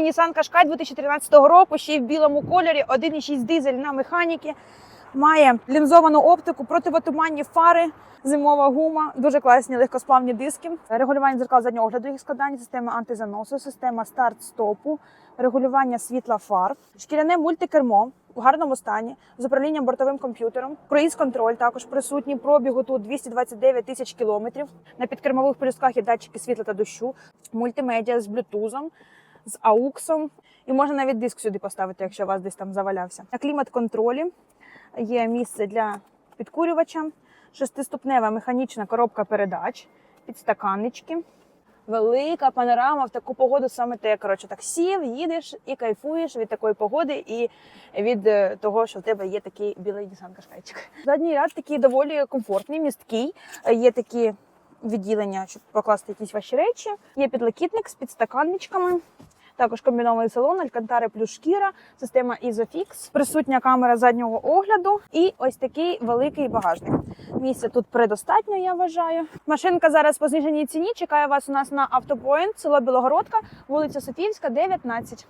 Nissan Qashqai 2013 року, ще й в білому кольорі, 1,6 дизель на механіки. Має лінзовану оптику, противотуманні фари, зимова гума, дуже класні легкосплавні диски, регулювання дзеркал заднього огляду, їх складання, система антизаносу, система старт-стопу, регулювання світла фар, шкіряне мультикермо в гарному стані з управлінням бортовим комп'ютером, круїз-контроль також присутній. Пробігу тут 229 тисяч кілометрів. На підкермових полюсках є датчики світла та дощу, мультимедіа з блютузом, з ауксом. І можна навіть диск сюди поставити, якщо у вас десь там завалявся. На клімат-контролі є місце для підкурювача, шестиступнева механічна коробка передач, підстаканнички. Велика панорама в таку погоду саме те. Коротше, так сів, їдеш і кайфуєш від такої погоди і від е, того, що в тебе є такий білий Nissan Qashqaiчик. Задній ряд такий доволі комфортний, місткий. Е, Є такі відділення, щоб покласти якісь ваші речі. Є підлокітник з підстаканничками. Також комбінований салон, алькантари плюс шкіра, система Isofix, присутня камера заднього огляду і ось такий великий багажник. Місця тут предостатньо, я вважаю. Машинка зараз по зниженій ціні. Чекає вас у нас на автопоінт, село Білогородка, вулиця Софіївська, 19.